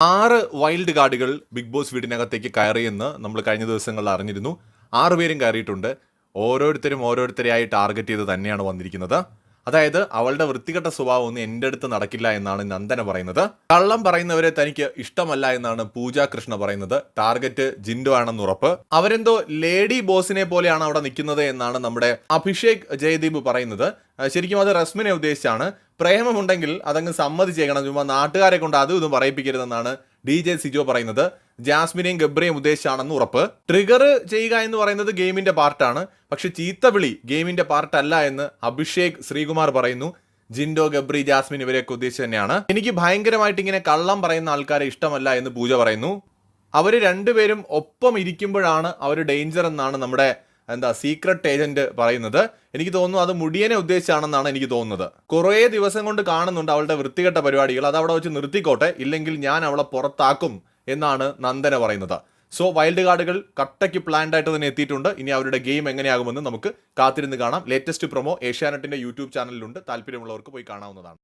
ആറ് വൈൽഡ് കാർഡുകൾ big boss വീടിനകത്തേക്ക് കയറിയെന്ന് നമ്മൾ കഴിഞ്ഞ ദിവസങ്ങളിൽ അറിഞ്ഞിരുന്നു. ആറ് പേരും കയറിയിട്ടുണ്ട്. ഓരോരുത്തരും ഓരോരുത്തരെയായി ടാർഗറ്റ് ചെയ്ത് തന്നെയാണ് വന്നിരിക്കുന്നത്. അതായത് അവളുടെ വൃത്തികെട്ട സ്വഭാവം ഒന്നും എന്റെ അടുത്ത് നടക്കില്ല എന്നാണ് നന്ദന പറയുന്നത്. കള്ളം പറയുന്നവരെ തനിക്ക് ഇഷ്ടമല്ല എന്നാണ് പൂജ കൃഷ്ണ പറയുന്നത്. ടാർഗറ്റ് ജിൻഡു ആണെന്ന് ഉറപ്പ്. അവരെന്തോ ലേഡി ബോസിനെ പോലെയാണ് അവിടെ നിൽക്കുന്നത് എന്നാണ് നമ്മുടെ അഭിഷേക് ജയദീപ് പറയുന്നത്. ശരിക്കും അത് റസ്മിനെ ഉദ്ദേശിച്ചാണ്. പ്രേമമുണ്ടെങ്കിൽ അതങ്ങ് സമ്മതിച്ചേക്കണം. ചുമ്മാ നാട്ടുകാരെ കൊണ്ട് അതും ഇതും പറയിപ്പിക്കരുതെന്നാണ് ഡി ജെ സിജോ പറയുന്നത്. ജാസ്മിനെയും ഗബ്രയും ഉദ്ദേശിച്ചാണെന്ന് ഉറപ്പ്. ട്രിഗർ ചെയ്യുക എന്ന് പറയുന്നത് ഗെയിമിന്റെ പാർട്ടാണ്. പക്ഷെ ചീത്തവിളി ഗെയിമിന്റെ പാർട്ടല്ല എന്ന് അഭിഷേക് ശ്രീകുമാർ പറയുന്നു. ജിൻഡോ ഗബ്രി ജാസ്മിൻ ഇവരെയൊക്കെ ഉദ്ദേശിച്ച് തന്നെയാണ്. എനിക്ക് ഭയങ്കരമായിട്ട് ഇങ്ങനെ കള്ളം പറയുന്ന ആൾക്കാരെ ഇഷ്ടമല്ല എന്ന് പൂജ പറയുന്നു. അവർ രണ്ടുപേരും ഒപ്പം ഇരിക്കുമ്പോഴാണ് അവർ ഡേഞ്ചർ എന്നാണ് നമ്മുടെ എന്താ സീക്രട്ട് ഏജന്റ് പറയുന്നത്. എനിക്ക് തോന്നുന്നു അത് മുടിയനെ ഉദ്ദേശിച്ചാണെന്നാണ് എനിക്ക് തോന്നുന്നത്. കുറേ ദിവസം കൊണ്ട് കാണുന്നുണ്ട് അവളുടെ വൃത്തികെട്ട പരിപാടികൾ. അത് അവിടെ വെച്ച് നിർത്തിക്കോട്ടെ. ഇല്ലെങ്കിൽ ഞാൻ അവളെ പുറത്താക്കും എന്നാണ് നന്ദന പറയുന്നത്. സോ വൈൽഡ് കാർഡുകൾ കട്ടയ്ക്ക് പ്ലാൻഡ് ആയിട്ട് തന്നെ എത്തിയിട്ടുണ്ട്. ഇനി അവരുടെ ഗെയിം എങ്ങനെയാകുമെന്ന് നമുക്ക് കാത്തിരുന്ന് കാണാം. ലേറ്റസ്റ്റ് പ്രൊമോ ഏഷ്യാനെറ്റിന്റെ യൂട്യൂബ് ചാനലിലുണ്ട് താല്പര്യമുള്ളവർക്ക് പോയി കാണാവുന്നതാണ്.